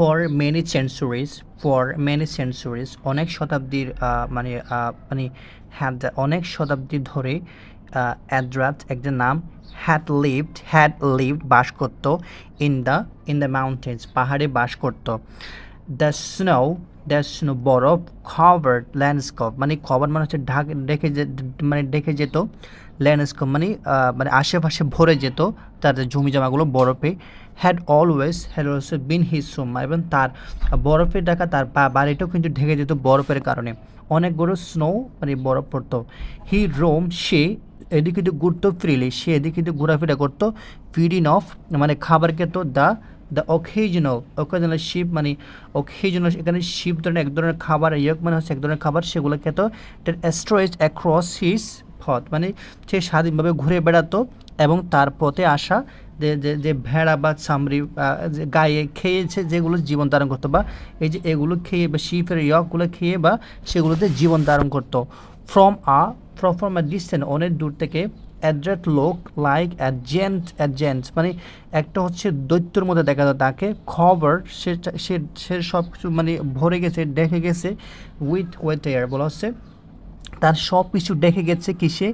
For many centuries for many centuries অনেক শতাব্দীর মানে মানে হ্যাড অনেক শতাব্দী ধরে অ্যাড্রাত একটা নাম হ্যাড লিভড হ্যাড লিভড বাস করত in the in the mountains পাহাড়ে বাস করত। দ্য স্নো দ্য স্নো বরফ খাভার্ড ল্যান্ডস্কেপ মানে খবর মানে হচ্ছে ঢাক ডেকে মানে ডেকে যেত ল্যান্ডস্কেপ মানে মানে আশেপাশে ভরে যেত যে জমি জমাগুলো বরফে। Had always had also been his some এবং তার বরফে ঢাকা তার বাড়িটাও কিন্তু ঢেকে যেত বরফের কারণে। অনেক বড় স্নো মানে বরফ পড়তো। হি রোম সে এদিকে কিন্তু ঘুরতো ফ্রিলি সে এদিকে কিন্তু ঘোরাফেরা করতো। ফিডিং অফ মানে খাবার খেত the the occasional occasional ship মানে অকেজনাল এখানে শিপ ধরনের এক ধরনের খাবার, ইয়ক মানে হচ্ছে এক ধরনের খাবার, সেগুলো খেত। স্ট্রেচ অ্যাক্রস হিস পথ মানে সে স্বাধীনভাবে ঘুরে বেড়াতো এবং তার পথে আসা যে ভেড়া বা চামড়ি গায়ে খেয়েছে যেগুলো জীবন ধারণ করতো বা এই যে এগুলো খেয়ে বা শিপের ইয়কগুলো খেয়ে বা সেগুলোতে জীবন ধারণ করতো। From a from a distance অনেক দূর থেকে অ্যাড্রেট লোক লাইক অ্যাজেন্ট অ্যাজেন্ট মানে একটা হচ্ছে দৈত্যর মধ্যে দেখা যায় তাকে খবর, সে সে সব কিছু মানে ভরে গেছে, দেখে গেছে উইথ ওয়েট এয়ার বলা হচ্ছে। তার সব কিছু দেখে গেছে কিসে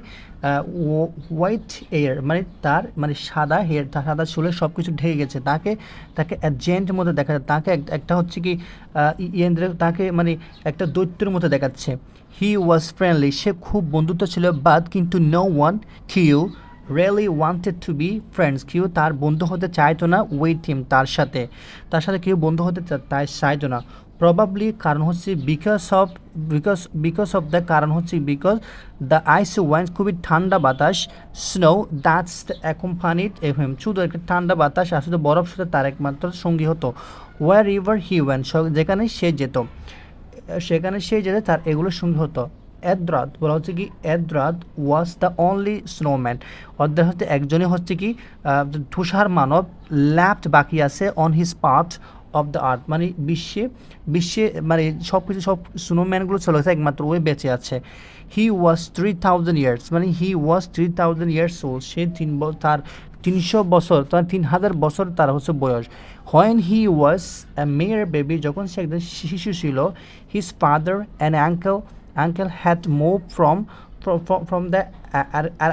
হোয়াইট এয়ার মানে তার মানে সাদা হেয়ার তার সাদা চুলে সব কিছু ঢেকে গেছে। তাকে তাকে অ্যাজেন্টের মধ্যে দেখা যায় তাকে একটা হচ্ছে কি ইয়েন্দ্র, তাকে মানে একটা দৈত্যের মতো দেখাচ্ছে। হি ওয়াজ ফ্রেন্ডলি সে খুব বন্ধুত্ব ছিল বাট কিন্তু no one Q really wanted to be friends কেউ তার বন্ধু হতে চাইতো না উইথ হিম তার সাথে। তার সাথে কেউ বন্ধু হতে চাইতো না। প্রবাবলি কারণ হচ্ছে because of because because of the কারণ হচ্ছে বিকজ দ্য আইস ওয়াইন খুবই ঠান্ডা বাতাস স্নো দ্যাটস অ্যাকম্পানিড এফএম শুধু একটা ঠান্ডা বাতাস শুধু বরফ শুধু তার একমাত্র সঙ্গী হতো। ওয়ার ইভার হি ওয়ান যেখানে সে যেত, সেখানে সে যেতে তার এগুলো সঙ্গী হতো। এদ্রাত বলা হচ্ছে কি এদ্রাত ওয়াজ দ্য অনলি স্নোম্যান অর্ধেক হচ্ছে একজনই হচ্ছে কি তুষার মানব ল্যাপড বাকি আছে on his part of the earth মানে বিশ্বে বিশ্বে মানে সব কিছু সব স্নোম্যানগুলো চলে গেছে একমাত্র, ওই বেঁচে আছে। He was three thousand years মানে he was three thousand years old সে তিন তার তিনশো বছর, তার তিন হাজার বছর তার হচ্ছে বয়স। When he was A mower baby যখন সে একজন শিশু ছিল his father and uncle uncle had move from from the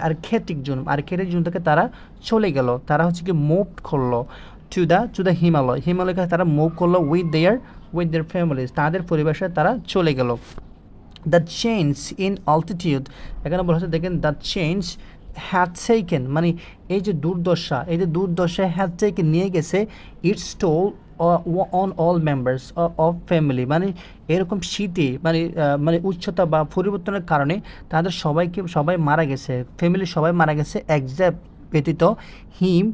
Arctic zone Arctic zone থেকে তারা চলে গেল, তারা হচ্ছে কি মুভ করল to the to the Himalaya হিমালয়কে তারা মুভ করল with their with their families তাদের পরিবেশে তারা চলে গেল। দ্য চেঞ্জ ইন অল্টিটিউড এখানে বলা হচ্ছে দেখেন দ্য চেঞ্জ হ্যাড সেইকেন মানে এই যে দুর্দশা, এই যে দুর্দশা হ্যাড সেইকেন নিয়ে গেছে it's toll on all members of family মানে এরকম শীতে মানে মানে উচ্চতা বা পরিবর্তনের কারণে তাদের সবাইকে, সবাই মারা গেছে ফ্যামিলি সবাই মারা গেছে একজ্যাক্ট ব্যতীত হিম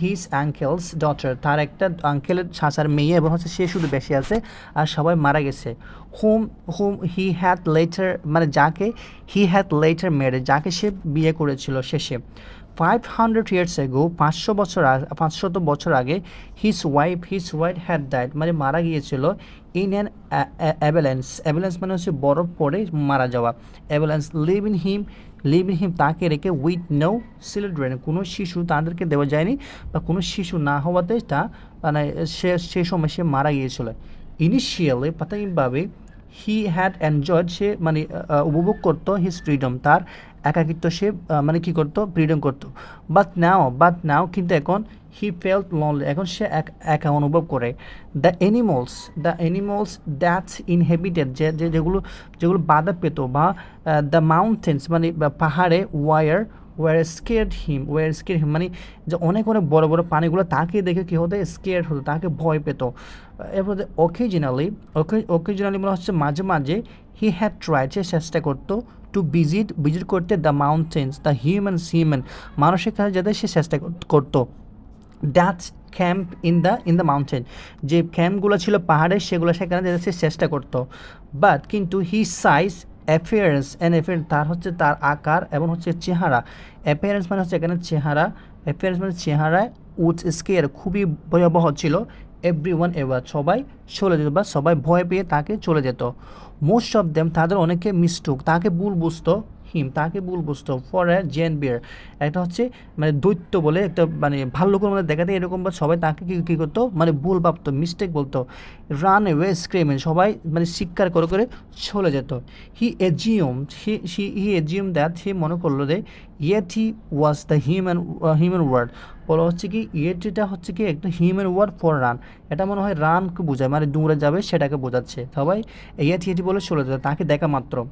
হিজ আঙ্কেলস ডটার তার একটা আঙ্কেলের চাচার মেয়ে এবং হচ্ছে সে শুধু বেশি আছে আর সবাই মারা গেছে। Home home he had later মানে যাকে হি হ্যাড লেটার মেরে যাকে সে বিয়ে করেছিল শেষে। ফাইভ হান্ড্রেড ইয়ার্স এগো পাঁচশো বছর পাঁচশত বছর আগে his wife his wife had died মানে মারা গিয়েছিল ইন অ্যান অ্যাভেলেন্স অ্যাভেলেন্স মানে হচ্ছে বরফ পড়ে মারা যাওয়া। Avalanche leave in him leave in him তাকে রেখে উইথ নো চিলড্রেন কোনো শিশু তাদেরকে দেওয়া যায়নি বা কোনো শিশু না হওয়াতে তা মানে সে সে সময় সে মারা গিয়েছিল। ইনিশিয়ালি প্রাথমিকভাবে হি হ্যাড এনজয়েড সে মানে উপভোগ করতো হিজ ফ্রিডম তার একাকিত্ব সে মানে কি করতো? ফ্রিডম করতো। বাট নাও বাট নাও কিন্তু এখন হি ফেল্ট লনলি এখন সে এক- একা অনুভব করে। The animals the animals that's inhabited যে যেগুলো যেগুলো বাধা পেত বা দ্য মাউন্টেন্স মানে পাহাড়ে were were scared him were scare him মানে যে অনেক অনেক বড় বড় পানিগুলো তাকে দেখে কী হতো? স্কেয়ার হতো, তাকে ভয় পেত। এরপর অকেজনালি অকেজনালি মনে হচ্ছে মাঝে মাঝে হি হ্যাড ট্রাই সে চেষ্টা করতো টু ভিজিট ভিজিট করতে the mountains the human human মানুষের কাছে যাতে সে চেষ্টা করতো। That's camp in the in the mountain যে ক্যাম্পগুলো ছিল পাহাড়ে, সেগুলো সেখানে যেতে সে চেষ্টা করতো। বাট কিন্তু he size appearance and appearance তার হচ্ছে তার আকার এবং হচ্ছে চেহারা। অ্যাপিয়ারেন্স মানে হচ্ছে এখানে চেহারা। অ্যাপিয়ারেন্স মানে চেহারা উচ স্কেয়ার, খুবই ভয়াবহ ছিল। এভরি ওয়ান এবার সবাই চলে যেত বা সবাই ভয় পেয়ে তাকে চলে যেত। মোস্ট অফ দেম তাদের অনেকে মিস্টুক তাকে ভুল বুঝতো। হিম, তাকে ভুল বুঝতো ফর এ জেন বিয়ার। একটা হচ্ছে মানে দৈত্য বলে একটা মানে ভালো ভাল্লুকের মধ্যে দেখাতে এরকম সবাই তাকে কী কী করতো? মানে ভুল ভাবতো মিস্টেক বলতো। রান এওয়ে স্ক্রিমেন সবাই মানে শিক্ষার করে করে চলে যেত। He assume he he assume that he মনে করল যে yet he was the human human word বলা হচ্ছে কি ইয়েটিটা হচ্ছে কি একটা হিউম্যান ওয়ার্ড ফর রান এটা মনে হয় রানকে বোঝায় মানে দূরে যাবে, সেটাকে বোঝাচ্ছে। সবাই ইয়েটি থিয়েটি বলে চলে যেত তাকে দেখা মাত্র।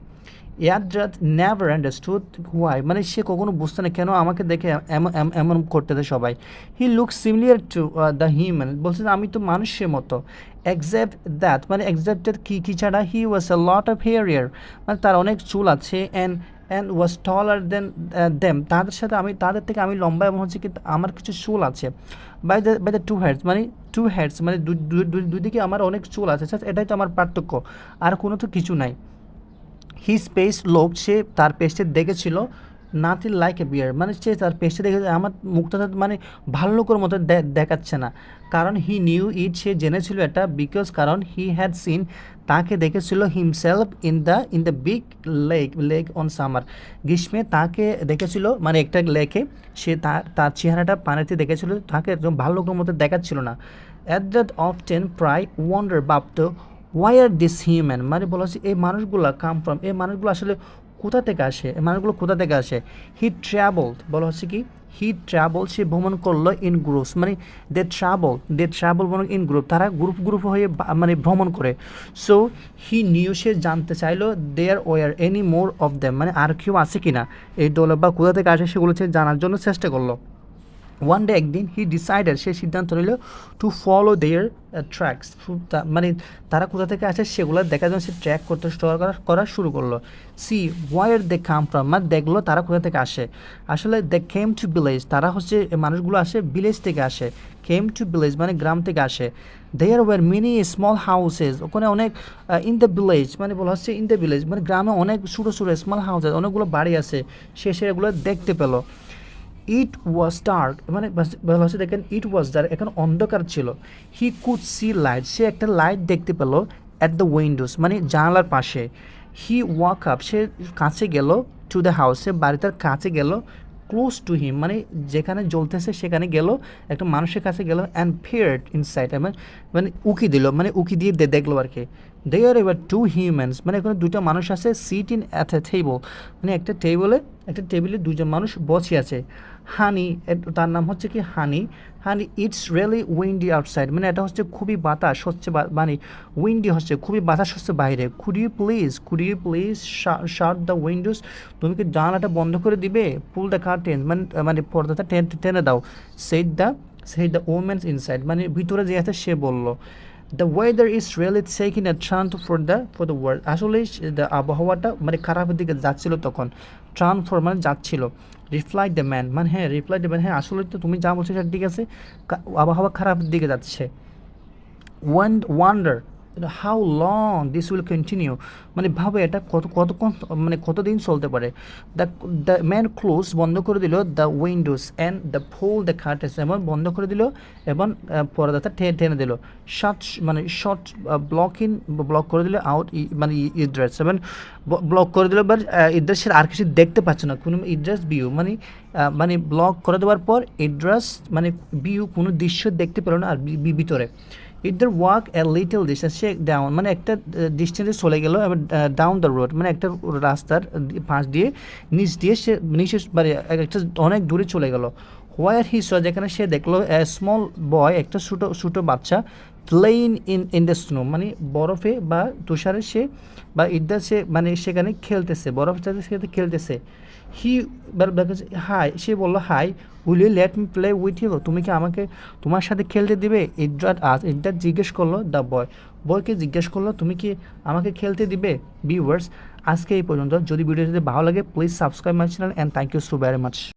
ইয়াদ্রাত নেভার আন্ডারস্টুড হোয়াই মানে সে কখনো বুঝতে না, কেন আমাকে দেখে এমন এম- এমন করতেছে সবাই। He look similar to the human বলছে আমি তো মানুষের মতো। এক্সেপ্ট দ্যাট মানে এক্সেপ্টেড কি কি ছাড়া? He was A lot of হেয়ারিয়ার মানে তার অনেক চুল আছে and and was taller than them তাদের সাথে আমি, তাদের থেকে আমি লম্বা এবং হচ্ছে কি আমার কিছু চুল আছে। By the by the two heads মানে টু হেডস মানে দুই- দিকে আমার অনেক চুল আছে। এটাই তো আমার পার্থক্য। আর কোনো তো কিছু নাই। হি স্পেস লোক সে তার পেস্টে দেখেছিল। নাথিং লাইক এ বিয়ার মানে সে তার পেস্টে দেখে আমার মুখটা মানে ভালো লোকের মতো দেখাচ্ছে না। কারণ হি নিউ ইট সে জেনেছিল এটা বিকজ কারণ হি হ্যাড সিন তাকে দেখেছিল himself in the in the big lake lake on summer গ্রীষ্মে তাকে দেখেছিল মানে একটা লেকে সে তার তার চেহারাটা পানিতে দেখেছিল, তাকে একদম ভালো লোকের মতো দেখাচ্ছিল না। অ্যাট দ্যাট অফ টেন প্রায় ওয়ান্ডার বাপটো ওয়াই আর দিস হিউম্যান মানে বলা হচ্ছে, এই মানুষগুলো কাম ফ্রম এই মানুষগুলো আসলে কোথা থেকে আসে? মানুষগুলো কোথা থেকে আসে? হি ট্রাভেলড বলা হচ্ছে কি? হি ট্রাভেল সে ভ্রমণ করল ইন গ্রুপস মানে দে ট্রাভেল দে ট্রাভেল ভ্রমণ ইন গ্রুপ তারা গ্রুপ গ্রুপ হয়ে মানে ভ্রমণ করে। সো হি নিউ সে জানতে চাইলো there were any more of them মানে আর কেউ আছে কি না এই দল বা কোথা থেকে আসে সেগুলো সে জানার জন্য চেষ্টা করল। ওয়ান ডে একদিন হি ডিসাইডেড সে সিদ্ধান্ত নিল টু ফলো দেয়ার ট্র্যাকস মানে তারা কোথা থেকে আসে সেগুলো দেখার জন্য সে ট্র্যাক করতে করা করা শুরু করল। See where they come from মানে দেখল তারা কোথা থেকে আসে। আসলে দে কেম টু ভিলেজ তারা হচ্ছে মানুষগুলো আসে ভিলেজ থেকে আসে। কেম টু ভিলেজ মানে গ্রাম থেকে আসে। There were many small houses ওখানে অনেক ইন দ্য ভিলেজ মানে বলা হচ্ছে ইন দ্য ভিলেজ মানে গ্রামে অনেক ছোটো ছোটো স্মল হাউসেস অনেকগুলো বাড়ি আছে। সে সেগুলো দেখতে পেল। ইট ওয়াজ ডার্ক মানে বাস- বলা হচ্ছে দেখেন ইট ওয়াজ ডার্ক এখন অন্ধকার ছিল। হি কুড সি লাইট সে একটা লাইট দেখতে পেল অ্যাট দ্য উইন্ডোজ মানে জানালার পাশে। হি ওয়াক আপ সে কাছে গেল টু দ্য হাউস বাড়িটার কাছে গেল ক্লোজ টু হিম মানে যেখানে জ্বলতেছে, সেখানে গেল। একটা মানুষের কাছে গেল অ্যান্ড ফিয়ার্ড ইনসাইড মানে উকি দিল। মানে উকি দিয়ে দেখল আর কি। দে আর এবার টু হিউম্যানস মানে এখানে দুটো মানুষ আছে sit in at a table মানে একটা টেবলে একটা টেবিলে দুজন মানুষ বসে আছে। হানি তার নাম হচ্ছে কি Honey Honey it's really windy outside মানে এটা হচ্ছে খুবই বাতাস, হচ্ছে মানে উইন্ডি হচ্ছে, খুবই বাতাস হচ্ছে বাইরে। Could you please could you please shut the windows তুমি কি জানালাটা বন্ধ করে দিবে? পুল দ্য কার্টেন মানে মানে পর্দাটা টেনে টেনে দাও। সেইট the said the women's inside মানে ভিতরে যে আছে সে বলল। The weather is really seeking a turn for the for the world আসলে আবহাওয়াটা মানে খারাপের দিকে যাচ্ছিল তখন। ট্রান্সফর মানে যাচ্ছিল। রিপ্লাই দ্য ম্যান মানে হ্যাঁ রিপ্লাই দ্য ম্যান হ্যাঁ আসলে তো তুমি যা বলছো সেটা ঠিক আছে। আবহাওয়া খারাপের দিকে যাচ্ছে। One wonder how long this will continue মানে ভাবে এটা কত কতক্ষণ মানে কতদিন চলতে পারে? দ্য দ্য ম্যান ক্লোজ বন্ধ করে দিল the windows and the pull the curtains এবং বন্ধ করে দিল এবং আহ, পর্দাটা টেনে দিল। শর্ট মানে শর্ট ব্লক ইন ব্লক করে দিল আউট মানে ইড্রেস এবং ব্লক করে দিল বাট ইড্রেসের আর কিছু দেখতে পাচ্ছে না। কোনো ইড্রেস ভিউ মানে মানে ব্লক করে দেওয়ার পর ইড্রেস মানে ভিউ কোনো দৃশ্য দেখতে পেল না আর বি- B- the walk a little distance say down মানে একটা ডিস্টেন্সে চলে গেল, এবার ডাউন দ্য রোড মানে একটা রাস্তার পাশ দিয়ে, নিচ দিয়ে সে, নিচে মানে একটা অনেক দূরে চলে গেল। হোয়ার হি স যেখানে সে দেখল স্মল বয় একটা ছোটো ছোটো বাচ্চা playing in in the snow মানে বরফে বা তুষারে সে বা ইদার সে মানে সেখানে খেলতেছে বরফের সাথে সাথে খেলতেছে। হি হাই সে বলল hi will you let me play with you তুমি কি আমাকে তোমার সাথে খেলতে দিবে? ইডরাট আজ ইডরাট জিজ্ঞেস করল দ্য বয় বয়কে জিজ্ঞেস করল, তুমি কি আমাকে খেলতে দিবে? ভিউয়ার্স আজকে এই পর্যন্ত। যদি ভিডিও যদি ভালো লাগে please subscribe my channel and thank you so very much